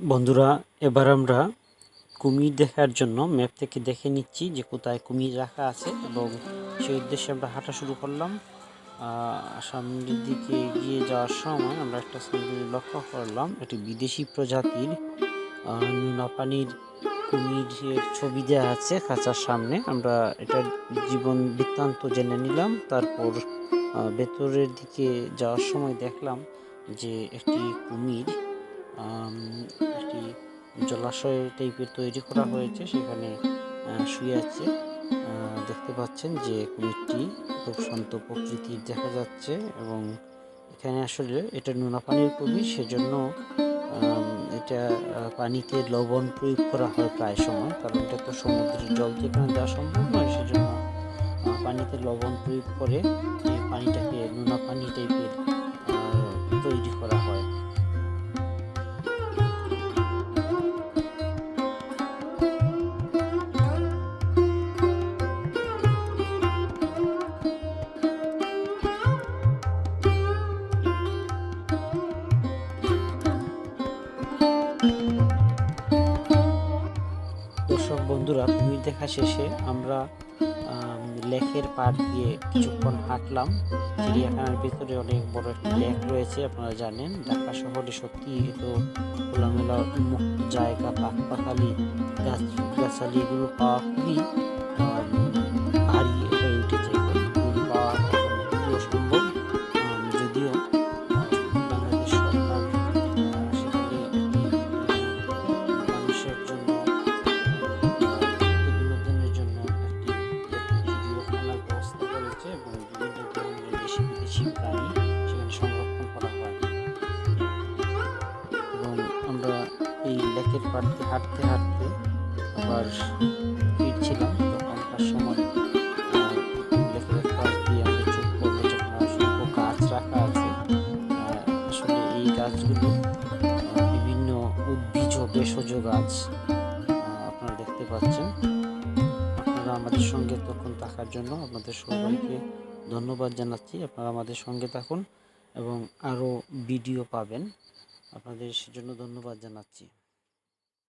বন্ধুরা এবার আমরা কুমির দেখার জন্য ম্যাপ থেকে দেখে নিচ্ছি যে কোথায় কুমির রাখা আছে এবং সেই উদ্দেশ্যে আমরা হাঁটা শুরু করলাম। সামনের দিকে এগিয়ে যাওয়ার সময় আমরা একটা সামনে লক্ষ্য করলাম একটি বিদেশি প্রজাতির আহ, নোনা পানির কুমিরের ছবি দেওয়া আছে খাঁচার সামনে। আমরা এটার জীবন বৃত্তান্ত জেনে নিলাম তারপর ভেতরের দিকে যাওয়ার সময় দেখলাম যে একটি কুমির একটি জলাশয় টাইপের তৈরি করা হয়েছে, সেখানে শুয়ে আছে। দেখতে পাচ্ছেন যে কুমিরটি খুব শান্ত প্রকৃতির দেখা যাচ্ছে এবং এখানে আসলে এটা নোনা পানির কুমির সেজন্য এটা পানিতে লবণ প্রয়োগ করা হয় প্রায় সময়, কারণ এটা তো সমুদ্রের জল তো এখানে দেওয়া সম্ভব নয়, সেজন্য পানিতে লবণ প্রয়োগ করে পানিটাকে নোনা পানি টাইপের বন্ধুরা কুমির দেখা শেষে আমরা লেখের পাড় দিয়ে কিছুক্ষণ হাঁটলাম। চিড়িয়াখানার ভিতরে অনেক বড় একটা লেক রয়েছে, আপনারা জানেন। ঢাকা শহরে সত্যি তো খোলামেলা জায়গা পাখ পাখালি গাছ গাছালি এগুলো পাওয়া খুবই দেশি প্রাণী সেখানে সংরক্ষণ করা হয়। এবং আমরা এই লেকের পাড় দিয়ে হাঁটতে হাঁটতে আবার ফিরছিলাম সময়। লেকের গাছ রাখা আছে। আসলে এই গাছগুলো বিভিন্ন উদ্ভিজ ভেষজ গাছ আপনারা দেখতে পাচ্ছেন। আপনারা আমাদের সঙ্গে তখন থাকার জন্য আপনাদের সবাইকে ধন্যবাদ জানাচ্ছি। আপনারা আমাদের সঙ্গে থাকুন এবং আরও ভিডিও পাবেন। আপনাদের সেজন্য ধন্যবাদ জানাচ্ছি।